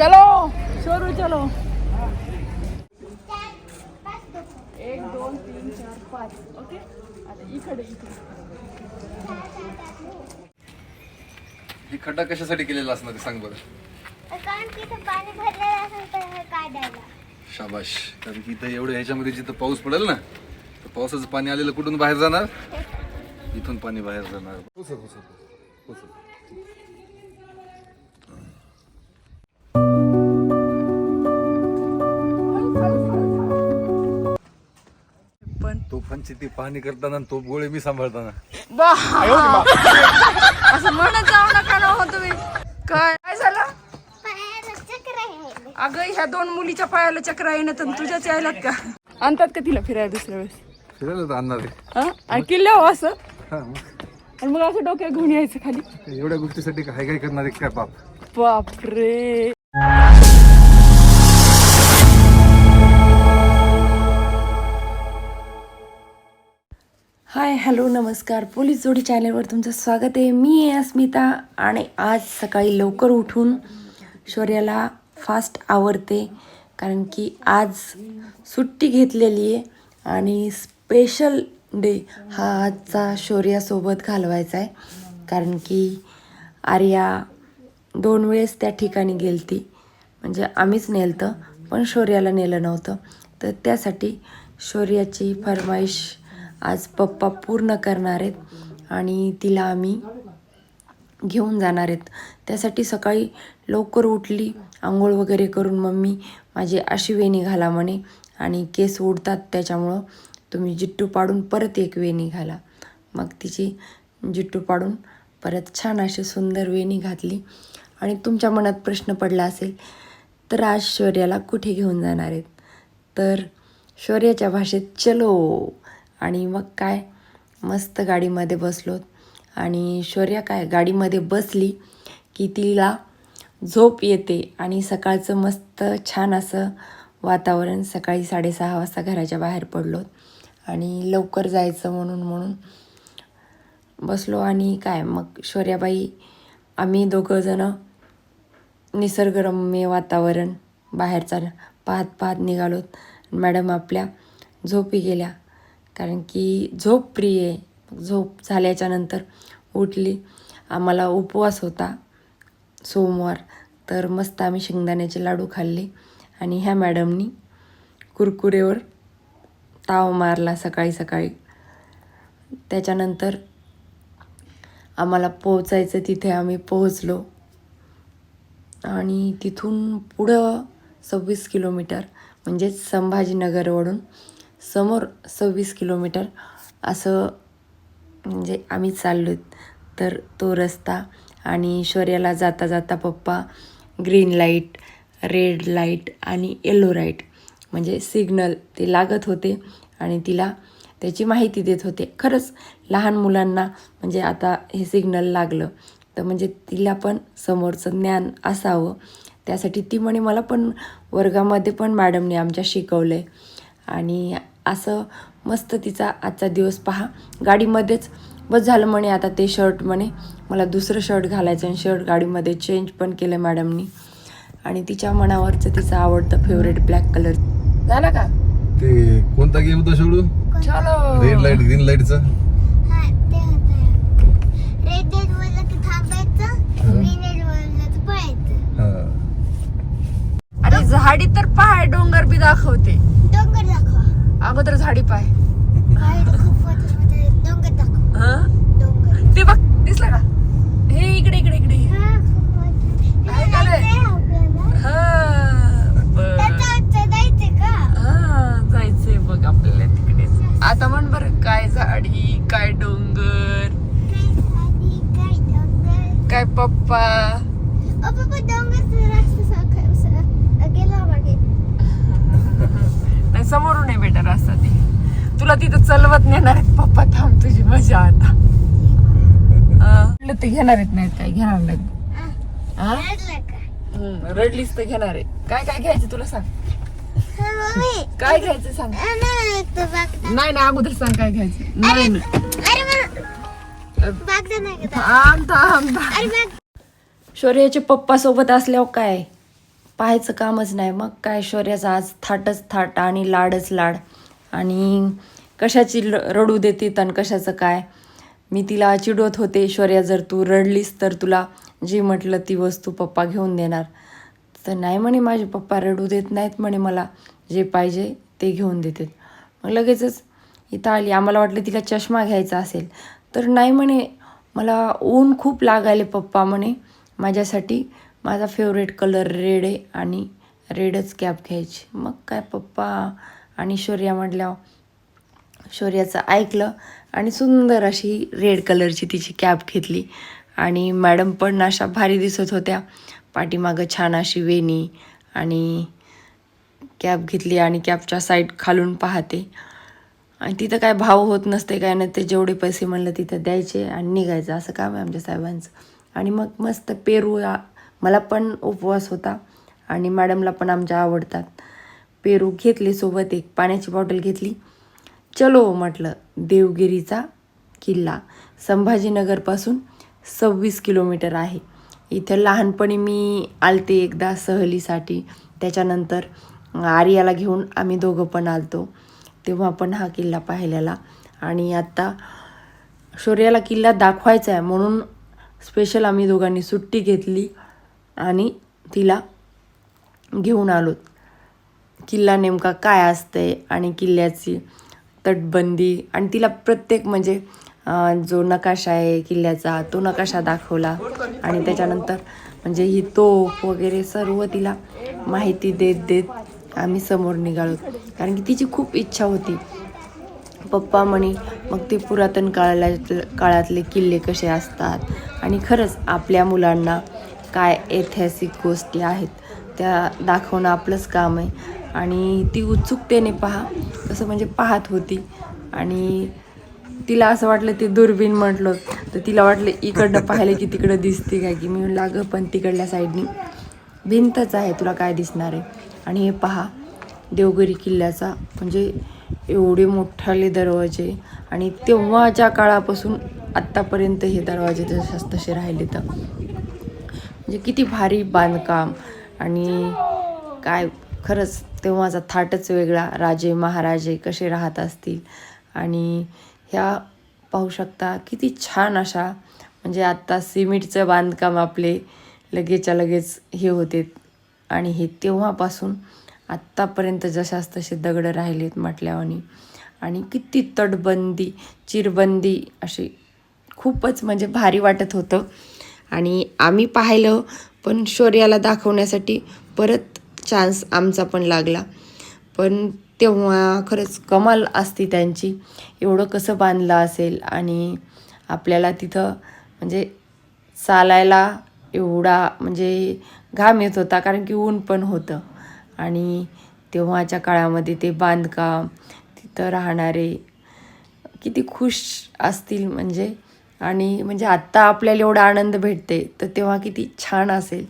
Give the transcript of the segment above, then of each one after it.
चलो शोरू चलो. एक दोन तीन चार पाच. ओके? आता इकडे इकडे. ही खड्डा कशासाठी केलेला असणार ते सांग बरं. कारण तिथं पाणी भरलेलं असेल तर हे काढायला. शाबाश. कारण की इथं एवढं ह्याच्यामध्ये जिथं पाऊस पडेल ना तर पावसाचं पाणी आलेलं कुठून बाहेर जाणार? इथून पाणी बाहेर जाणार. उचल, उचल, उचल. पण. तोफांची ती पाहणी करताना आणि तोफ गोळे मी सांभाळताना. बा. असं म्हणत जाऊ नका ना हो तुम्ही. काय काय झालं? पायाला चक्र आहे अगं ह्या दोन मुलीच्या पायाला चक्र आहे ना तर तुझ्याच यायलात का? आणतात का तिला फिरायला दुसऱ्या वेळेस? फिरायला तर आणणार आहे. हा? आणि किल्ल्यावर असं? हा, मग. आणि मग असं डोक्यात घेऊन यायचं खाली? एवढ्या गोष्टीसाठी काय काय करणार आहे? काय बाप? बापरे. हाय हॅलो नमस्कार. पोलीस जोडी चॅनलवर तुमचं स्वागत आहे. मी आहे अस्मिता आणि आज सकाळी लवकर उठून शौर्याला फास्ट आवडते कारण की आज सुट्टी घेतलेली आहे आणि स्पेशल डे हा आजचा शौर्यासोबत घालवायचा आहे कारण की आर्या दोन वेळेस त्या ठिकाणी गेलती. म्हणजे आम्हीच नेलतं पण शौर्याला नेलं नव्हतं. तर त्यासाठी शौर्याची फरमाईश आज पप्पा पूर्ण करणार आहेत आणि तिला आम्ही घेऊन जाणार आहेत. त्यासाठी सकाळी लवकर उठली आंघोळ वगैरे करून मम्मी माझी अशी वेणी घाला म्हणे आणि केस उडतात त्याच्यामुळं तुम्ही जिट्टू पाडून परत एक वेणी घाला. मग तिची जिट्टू पाडून परत छान अशी सुंदर वेणी घातली आणि तुमच्या मनात प्रश्न पडला असेल तर आज शौर्याला कुठे घेऊन जाणार आहेत? तर शौर्याच्या भाषेत चलो. आणि मग काय? मस्त गाडीमध्ये बसलोत आणि शौर्या काय? गाडीमध्ये बसली की तिला झोप येते आणि सकाळचं मस्त छान असं वातावरण सकाळी साडेसहा वाजता घराच्या बाहेर पडलो. आणि लवकर जायचं म्हणून म्हणून बसलो. आणि काय? मग शौर्याबाई आम्ही दोघंजणं निसर्गरम्य वातावरण बाहेरचा पाहत पाहत निघालोत. मॅडम आपल्या झोपी गेल्या. कारण की झोप प्रिय आहे. झोप झाल्याच्यानंतर उठली. आम्हाला उपवास होता सोमवार. तर मस्त आम्ही शेंगदाण्याचे लाडू खाल्ले. आणि ह्या मॅडमनी कुरकुरेवर ताव मारला सकाळी सकाळी. त्याच्यानंतर आम्हाला पोहोचायचं तिथे आम्ही पोहोचलो. आणि तिथून पुढं सव्वीस किलोमीटर म्हणजेच संभाजीनगरवरून समोर सव्वीस किलोमीटर असं म्हणजे आम्ही चाललो तर तो रस्ता आणि शौर्याला जाता जाता papa green light red light आणि येलो लाइट म्हणजे सिग्नल ते लागत होते आणि तिला त्याची माहिती देत होते. खरंच लहान मुलांना म्हणजे आता हे सिग्नल लागलं. तर म्हणजे तिला पण समोरचं ज्ञान असावं. त्यासाठी ती म्हणे मला पण वर्गामध्ये पण मॅडमने आमच्या शिकवलं आहे आणि असं मस्त तिचा आजचा दिवस पहा. गाडीमध्येच बस झालं म्हणे आता ते शर्ट म्हणे. मला दुसरं शर्ट घालायचं आणि शर्ट गाडीमध्ये चेंज पण केलं मॅडमनी आणि तिच्या मनावरचं तिचं आवडतं फेवरेट ब्लॅक कलर झालं का? ते कोणता गेम होता चलो. रेड लाइट ग्रीन लाईटचा हा हा. अरे झाडी तर पाय डोंगर बी दाखवते. डोंगर दाखवा. अगोदर झाडी पाय. हं? डोंगर ते बघ दिसलं का हे इकडे इकडे इकडे हा खूप वाटत आहे का रे? आपल्याला हं, बरं. त्याच्यावर चढायचं का हं, जायचंय बघ आपल्याला तिकडे आता म्हण बर काय झाडी काय डोंगर काय झाडी काय डोंगर काय पप्पा ओ पप्पा डोंगरचा रस्ता सारखा स- गेला मागे नाही समोरून आहे बेटर रस्ता ते तुला तिथं चलवत नेणार आहेत पप्पा थांब तुझी मजा आता हं, म्हटलं ते घेणार आहेत नाहीत काय? घेणार नाहीत. रडलीस तर घेणार आहे काय काय घ्यायचं तुला सांग? काय घ्यायचं सांग? नाही तो बागदा नाही नाही अगोदर सांग काय घ्यायचं. नाही शौर्याचे पप्पा सोबत असल्यावर काय? पाहायचं कामच नाही. मग काय? शौर्याचा आज थाटच थाट आणि लाडच लाड. आणि कशाची रडू देते आणि कशाचं काय? मी तिला चिडवत होते शौर्या जर तू रडलीस तर तुला जी म्हटलं ती वस्तू पप्पा घेऊन देणार. तर नाही म्हणे माझे पप्पा रडू देत नाहीत म्हणे मला. जे पाहिजे ते घेऊन देतात मग लगेचच इथं आली. आम्हाला वाटलं तिला चष्मा घ्यायचा असेल. तर नाही म्हणे मला ऊन खूप लागायले पप्पा म्हणे. माझ्यासाठी माझा फेवरेट कलर रेड आहे आणि रेडच कॅप घ्यायची. मग काय पप्पा आणि शौर्या म्हटल्यावर शौर्याचं ऐकलं आणि सुंदर अशी रेड कलरची तिची कॅप घेतली. आणि मॅडम पण अशा भारी दिसत होत्या. पाठीमागं छान अशी वेणी आणि कॅप घेतली आणि कॅपच्या साईड खालून पाहते. आणि तिथं काय भाव होत नसते काय नाही ते जेवढे पैसे म्हणलं तिथं द्यायचे आणि निघायचं. असं काम आहे आमच्या साहेबांचं. आणि मग मस्त पेरू मला पण उपवास होता आणि मॅडमला पण आमच्या आवडतात. पेरू घेतले सोबत एक पाण्याची बॉटल घेतली. चलो म्हटलं देवगिरीचा किल्ला. संभाजीनगरपासून सव्वीस किलोमीटर आहे. इथं लहानपणी मी आलते एकदा सहलीसाठी. त्याच्यानंतर आर्याला घेऊन आम्ही दोघं पण आलतो. तेव्हा पण हा किल्ला पाहिलेला. आणि आत्ता शौर्याला किल्ला दाखवायचा आहे म्हणून स्पेशल आम्ही दोघांनी सुट्टी घेतली आणि तिला घेऊन आलो. किल्ला नेमका काय असते आणि किल्ल्याची तटबंदी आणि तिला प्रत्येक म्हणजे जो नकाशा आहे किल्ल्याचा तो नकाशा दाखवला. आणि त्याच्यानंतर म्हणजे ही तोफ वगैरे सर्व तिला माहिती देत देत आम्ही समोर निघालो. कारण की तिची खूप इच्छा होती. पप्पा म्हणे मग ते पुरातन काळाला काळातले किल्ले कसे असतात? आणि खरंच आपल्या मुलांना काय ऐतिहासिक गोष्टी आहेत? त्या दाखवणं आपलंच काम आहे. आणि ती उत्सुकतेने पहा तसं म्हणजे पाहत होती. आणि तिला असं वाटलं ते दुर्बीण म्हटलं. तर तिला वाटलं इकडनं पाहिलं की तिकडं दिसते काय की. मी लागं पण तिकडल्या साईडनी भिंतच आहे तुला काय दिसणार आहे? आणि हे पहा देवगिरी किल्ल्याचा म्हणजे एवढे मोठाले दरवाजे. आणि तेव्हाच्या काळापासून आत्तापर्यंत हे दरवाजे तसेच तसे राहिले तर. म्हणजे किती भारी बांधकाम. आणि काय खरंच तेव्हाचा थाटच वेगळा. राजे महाराजे कसे राहत असतील? आणि ह्या पाहू शकता किती छान अशा म्हणजे आत्ता सिमेंटचं बांधकाम आपले लगेचच्या लगेच हे होते. आणि हे तेव्हापासून आत्तापर्यंत जशाच तसे दगडं राहिलेत म्हटल्यावानी. आणि किती तटबंदी चिरबंदी अशी खूपच म्हणजे भारी वाटत होतं. आणि आम्ही पाहिलं पण शौर्याला दाखवण्यासाठी परत चान्स आमचा पण लागला. पण तेव्हा खरंच कमाल असती त्यांची. एवढं कसं बांधलं असेल आणि आपल्याला तिथं म्हणजे चालायला एवढा म्हणजे घाम येत होता कारण की ऊन पण होतं. आणि तेव्हाच्या काळामध्ये ते बांधकाम तिथं राहणारे किती खुश असतील म्हणजे. आणि म्हणजे आत्ता आपल्याला एवढा आनंद भेटते तर तेव्हा किती छान असेल.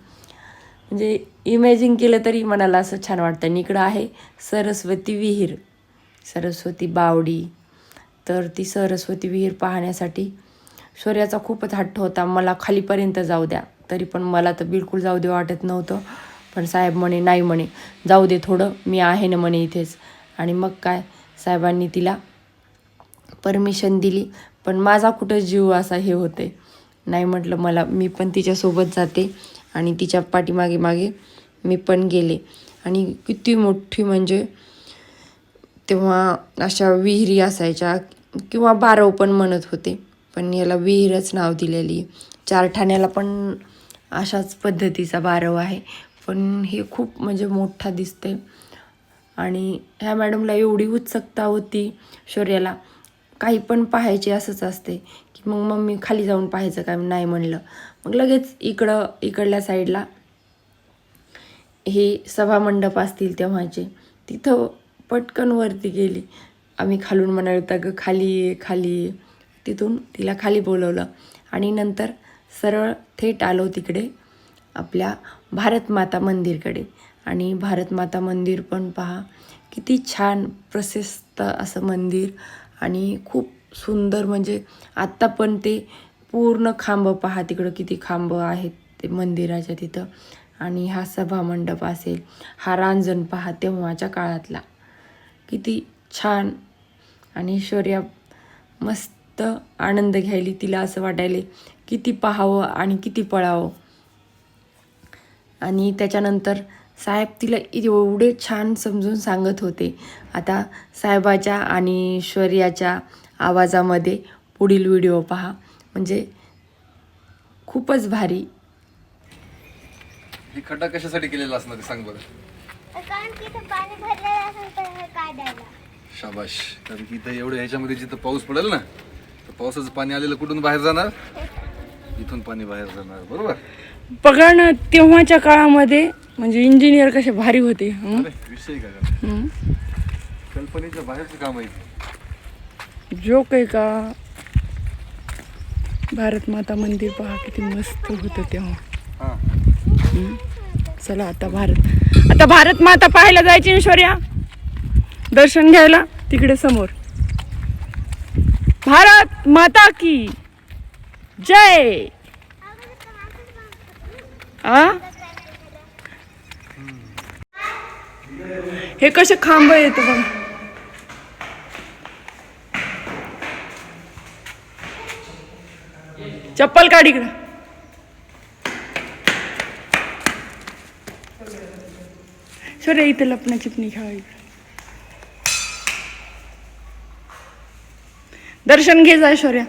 म्हणजे इमॅजिन केलं तरी मनाला असं छान वाटतं. आणि इकडं आहे सरस्वती विहीर. सरस्वती बावडी. तर ती सरस्वती विहीर पाहण्यासाठी शौर्याचा खूपच हट्ट होता. मला खालीपर्यंत जाऊ द्या. तरी पण मला तर बिलकुल जाऊ दे वाटत नव्हतं. पण साहेब म्हणे नाही म्हणे. जाऊ दे थोडं. मी आहे ना म्हणे इथेच. आणि मग काय? साहेबांनी तिला परमिशन दिली. पण माझा कुठं जीव असा हे होते नाही म्हटलं मला. मी पण तिच्यासोबत जाते. आणि तिच्या पाठीमागे मागे मी पण गेले. आणि किती मोठी म्हणजे तेव्हा अशा विहिरी असायच्या किंवा बारव पण म्हणत होते पण याला विहीरच नाव दिलेली. चार ठाण्याला पण अशाच पद्धतीचा बारव आहे. पण हे खूप म्हणजे मोठा दिसते आणि ह्या मॅडमला एवढी उत्सुकता होती शौर्याला. काही पण पाहायचे असंच असते की मग मम्मी खाली जाऊन पाहायचं काय नाही म्हणलं. मग लगेच इकडं इकडल्या साईडला हे सभामंडप असतील तेव्हाचे तिथं पटकन वरती गेली. आम्ही खालून म्हणाल होता ग खाली ये खाली ये. तिथून तिला खाली बोलवलं. आणि नंतर सरळ थेट आलो तिकडे आपल्या भारत माता मंदिरकडे. आणि भारतमाता मंदिर पण पहा किती छान प्रशस्त असं मंदिर. आणि खूप सुंदर म्हणजे आत्ता पण ते पूर्ण खांब पहा तिकडं किती खांब आहेत ते मंदिराच्या तिथं. आणि हा सभामंडप असेल हा रांजण पहा तेव्हाच्या काळातला. किती छान. आणि ऐश्वर्या मस्त आनंद घ्यायली तिला असं वाटायले किती पाहावं आणि किती पळावं. आणि त्याच्यानंतर साहेब तिला एवढे छान समजून सांगत होते. आता साहेबाच्या आणि ऐश्वर्याच्या आवाजामध्ये पुढील व्हिडिओ पहा. म्हणजे खूपच भारी. ही खड्डा कशासाठी केलेला असणार ते सांग बरं. कारण की इथं पाणी भरलेलं असेल तर हे काढायला. शाबाश. कारण की इथं एवढं ह्याच्यामध्ये जिथं पाऊस पडेल ना तर पावसाचं पाणी आलेलं कुठून बाहेर जाणार? इथून पाणी बाहेर जाणार बरोबर? बघा ना तेव्हाच्या काळामध्ये म्हणजे इंजिनियर कसे भारी होते हं? अरे विषय काय का हं? कल्पनेच्या बाहेरचं काम आहे. ते. जोक आहे का? भारत माता मंदिर पहा किती मस्त होतं तेव्हा. चला आता भारत आता भारत माता पाहायला जायची ऐश्वर्या. दर्शन घ्यायला तिकडे समोर. भारत माता की जय. आ? हे कसे खांब येत बघ. चप्पल काढ इकडं. सर इथे लपणा चिपणी घ्यावा इकडं. दर्शन घे जाय शौर्या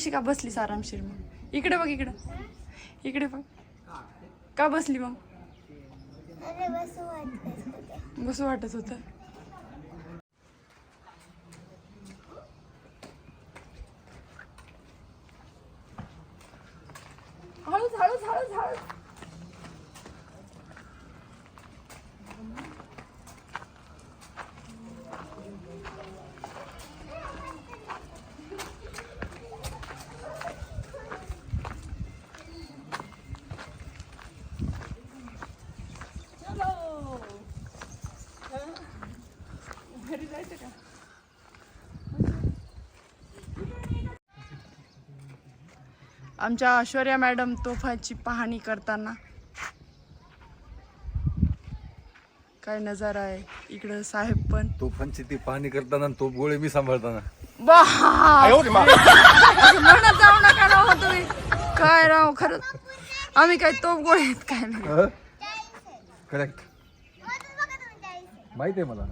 तशी का बसलीस आरामशीर मग? इकडे बघ इकडं. इकडे बघ. का बसली मग? अरे बस वाटत होते. बसं वाटत होतं. हळूच हळूच हळूच हळूच. आमच्या ऐश्वर्या मॅडम तोफाची पाहणी करताना. काय नजारा आहे इकडं साहेब पण. तोफांची ती पाहणी करताना आणि तोफ गोळे मी सांभाळताना. बा असं म्हणत जाऊ नका ना हो तुम्ही. काय राव खरंच. आम्ही काय तोफ गोळे आहेत काय नाही. करेक्ट माहिती आहे मला.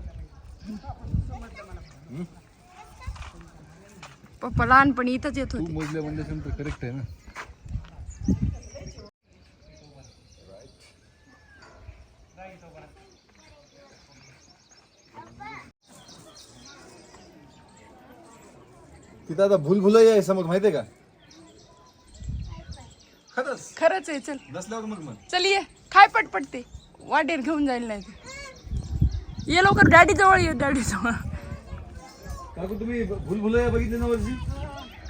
पप्पा लहानपणी इथंच येत तू होते. मोजल्या म्हणजे करेक्ट आहे ना. तिथं आता भूल भुलई आहे समज माहितीये का? खरंच? खरंच आहे चल. नसल्यावर मग मग चल ये. काय पटपटते वाटेर घेऊन जाईल नाही ते. ये लवकर डॅडी जवळ ये डॅडी जवळ. काकू तुम्ही भूल भुलैया बघितली ना वर्षी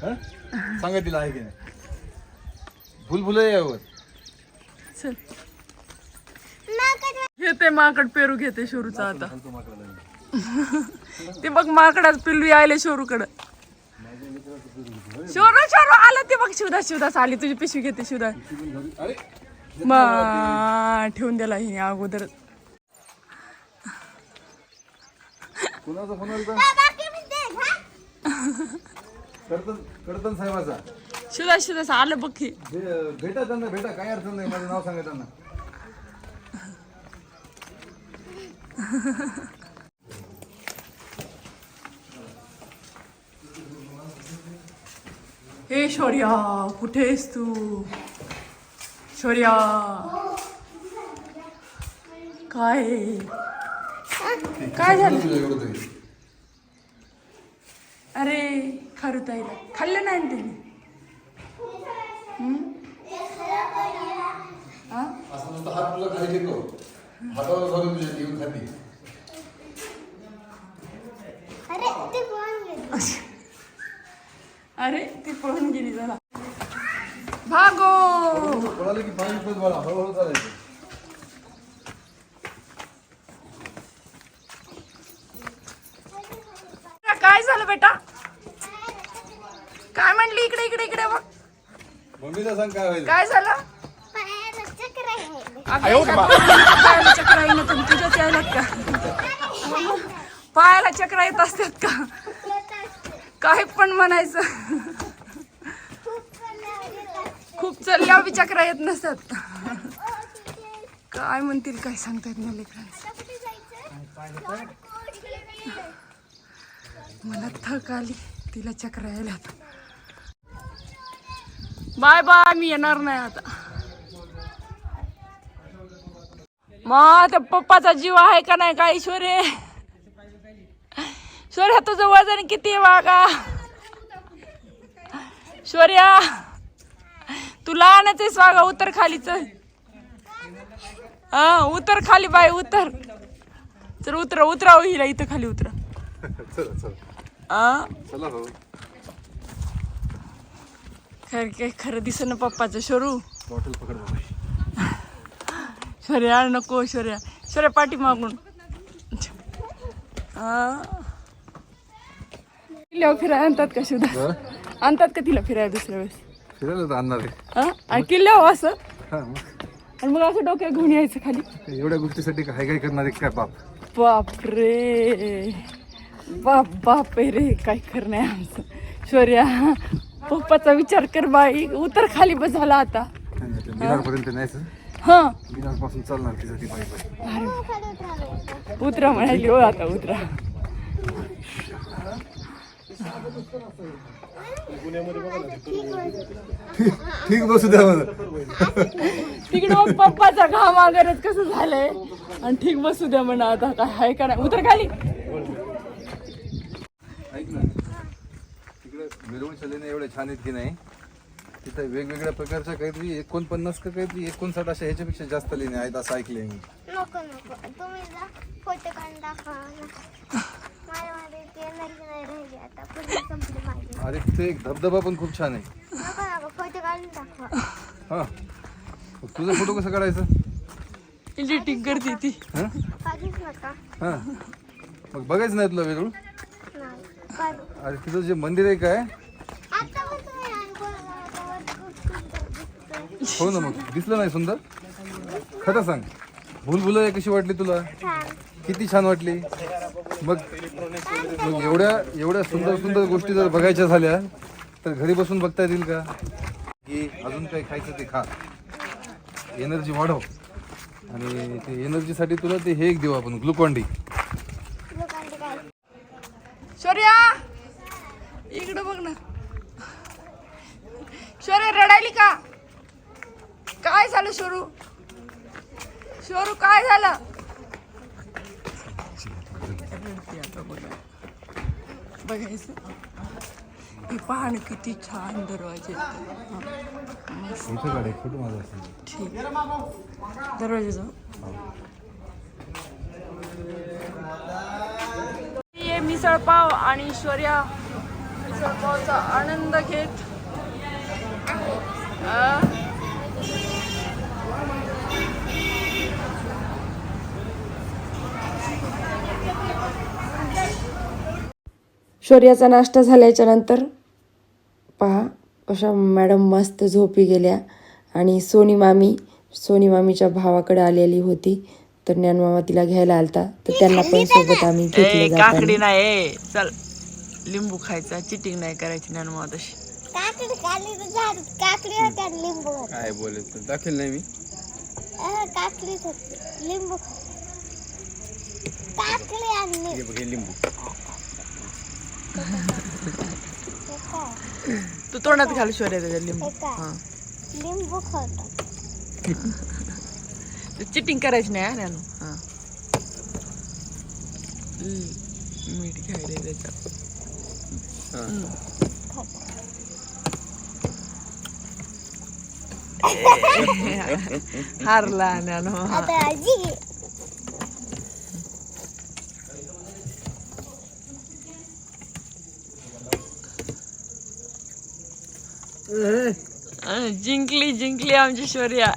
हा? सांगा तिला आहे की नाही? भूल भुलैयावर चल घेते माकड पेरू घेते शोरूचा आता. सांगतो माकडाला. ते बघ माकडाच पिल्लू यायले शोरूकडं. शोरू शोरू आलं ते बघ शिवदास शिवदास आली. तुझी पिशवी घेते शिवदास. अरे मा ठेवून दिला हिने अगोदर. हा? कडतन कडतन साहेबाचा. शिवदास शिवदास आलं बघ हे भेटा त्यांना भेटा काय अडचण नाही माझं नाव सांगा त्यांना. हे शौर्या कुठेस तू? शौर्या. काय? काय झालं. अरे खारुताईला. खाल्लं नाही ना त्यांनी अरे ते पळून गेली जरा. भागो! पळालं की पाणी पळत बाळा हळूहळू चालायचं. काय झालं बेटा? काय म्हणली इकडे इकडे इकडे बघ. मम्मीला सांग काय व्हायचं. काय झालं? पायाला चक्र तुझ्याच यायला का? पायाला येत असतात का. काय पण म्हणायचं. खूप चल्ल्या विचार बी चक्र येत नसतात. काय म्हणतील काय सांगतायत मला लेकरांचं आता मला थक आली तिला चक्र यायला आता बाय बाय मी येणार नाही आता. मग त्या पप्पाचा जीव आहे का नाही का ईश्वरे शौर्या तुझं वजन किती आहे वागा शौर्या तू लहानच आहेस वागा उतर खाली चल. हा उतर खाली बाय उतर. चल उतरा उतरा हिला इथं खाली उतरा. खरं काय खरं दिस ना पप्पाचं शोरू? बॉटल पकड बाबा शौर्या नको शौर्या. शौर्या पाठी मागून. आ. किल्ल्यावर फिरायला आणतात का सुद्धा आणतात का तिला फिरायला दुसऱ्या वेळेस? फिरायला आणणार आहे. हा? असं? हा मग? आणि मग असं डोक्यात घेऊन यायचं खाली. एवढ्या गोष्टीसाठी काय काय करणार आहे काय बाप? बाप रे बाप बाप रे काय नाही आमचं. शौर्या पप्पाचा विचार कर बाई. उतर खाली बस झाला आता. पर्यंत न्यायचं? हा. पासून चालणार. उतरा म्हणाली हो आता उतरा. ठीक बसू द्या मला तिकडे मग पप्पाचा घाम वगैरेच कसं झालंय? आणि ठीक बसू द्या म्हणा आता काय हाय का नाही. उतर खाली. ऐक ना तिकडे मिरवणूक लेणे एवढे छान आहेत की नाही तिथं वेगवेगळ्या प्रकारच्या काहीतरी एकोणपन्नास का काहीतरी एकोणसाठ अशा ह्याच्यापेक्षा जास्त लेणे आहेत असं ऐकलंय मी. नको नको. तुम्ही जा फोटो काढून दाखवा मला. ती अरे तिथे एक धबधबा पण खूप छान आहे. हा. मग तुझा फोटो कसं काढायचं? एडिटिंग करते ती हा? हा. मग बघायचं नाही तुला वेगळं? अरे तिथं जे मंदिर आहे काय. हो ना मग. दिसलं नाही सुंदर? खरं सांग. भूल भुलैया कशी वाटली तुला? छान. किती छान वाटली. मग मग एवढ्या एवढ्या सुंदर सुंदर गोष्टी जर बघायच्या झाल्या तर घरी बसून बघता येतील का? की अजून काही खायचं ते खा. एनर्जी वाढव. आणि ते एनर्जीसाठी तुला ते हे एक देऊ आपण ग्लुकॉन डी लोकांचे काय शौर्या इकडं बघ ना शौर्या रडायली का काय झालं शोरू शोरू काय झालं बघायचं ना किती छान दरवाजे ठीक दरवाजाचा ये मिसळ पाव आणि ऐश्वर्या मिसळ पावचा आनंद घेत? शौर्याचा नाश्ता झाल्याच्यानंतर पहा कशा मॅडम मस्त झोपी गेल्या. आणि सोनी मामी सोनी मामीच्या भावाकडे आलेली होती. तर ज्ञानमामा तिला घ्यायला आलता. तर त्यांना पण सोबत आम्ही घेतलं काकडी. नाही चल. लिंबू खायचा चिटिंग नाही करायची ज्ञान मग तशी. काय बोलत दाखल नाही मी. लिंबू. काकडी आणि लिंबू? तू तोंडात घाल शौर्य त्याच्या लिंबू. हे. काय? लिंबू खातात चिटिंग करायची नाही हा नानू. हा. हम्म, मीठ घ्यायला त्याच्यात. हम्म. हारला नानू. हा आता आजी अं, जिंकली जिंकली आमची शौर्या.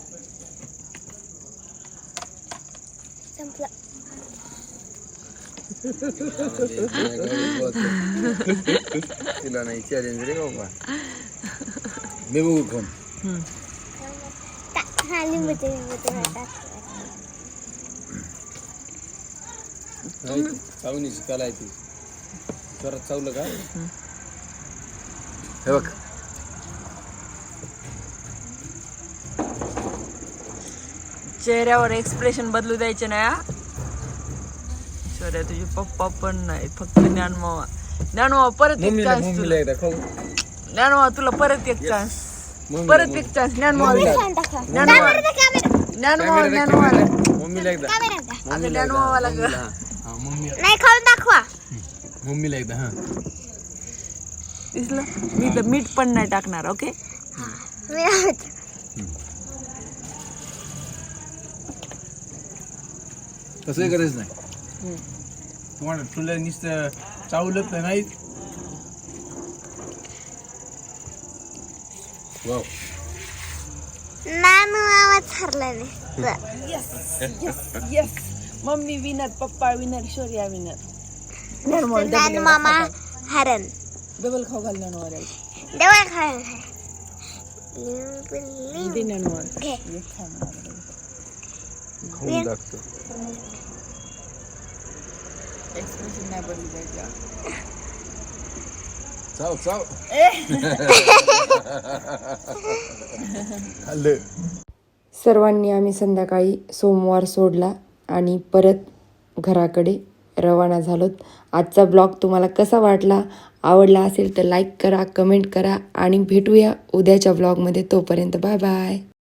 तिला नाही चॅलेंज रे बाबा मी बघू कोण चावणीची कला आहे ती. परत चावलं का? हे बघ. चेहऱ्यावर एक्सप्रेशन बदलू द्यायचे नाही हा शौर्या तुझे पप्पा पण नाही फक्त ज्ञानमावा ज्ञानमावा परत एक चान्स तुला. ज्ञानमावा तुला परत एक चान्स परत एक चान्स ज्ञानमावा ज्ञानमावा ज्ञानमावा ज्ञानमावा मम्मीला एकदा कॅमेरा आता ज्ञानमावाला ग. नाही खाऊन दाखवा. मम्मीला एकदा हा. दिसलं? मी तर मीठ पण नाही टाकणार ओके? तसंही करायचं नाही. तुम्हाला तुला नुसतं चावलं तर नाही वाव. नानू आवाज हरला नाही. Yes mummy winner papa winner Shaurya winner Nanu मामा हरण. डबल खाऊ घाल ज्ञानवाला डबल खायला घे खाऊन लागतं. एक्सप्रेशन नाही बदलू द्यायचं चाव चाव. खाल्लं सर्वांनी आम्ही संध्याकाळी सोमवार सोडला आणि परत घराकडे रवाना झालोत. आजचा ब्लॉग तुम्हाला कसा वाटला आवडला असेल तर लाईक करा कमेंट करा आणि भेटूया उद्याच्या ब्लॉगमध्ये. तोपर्यंत बाय बाय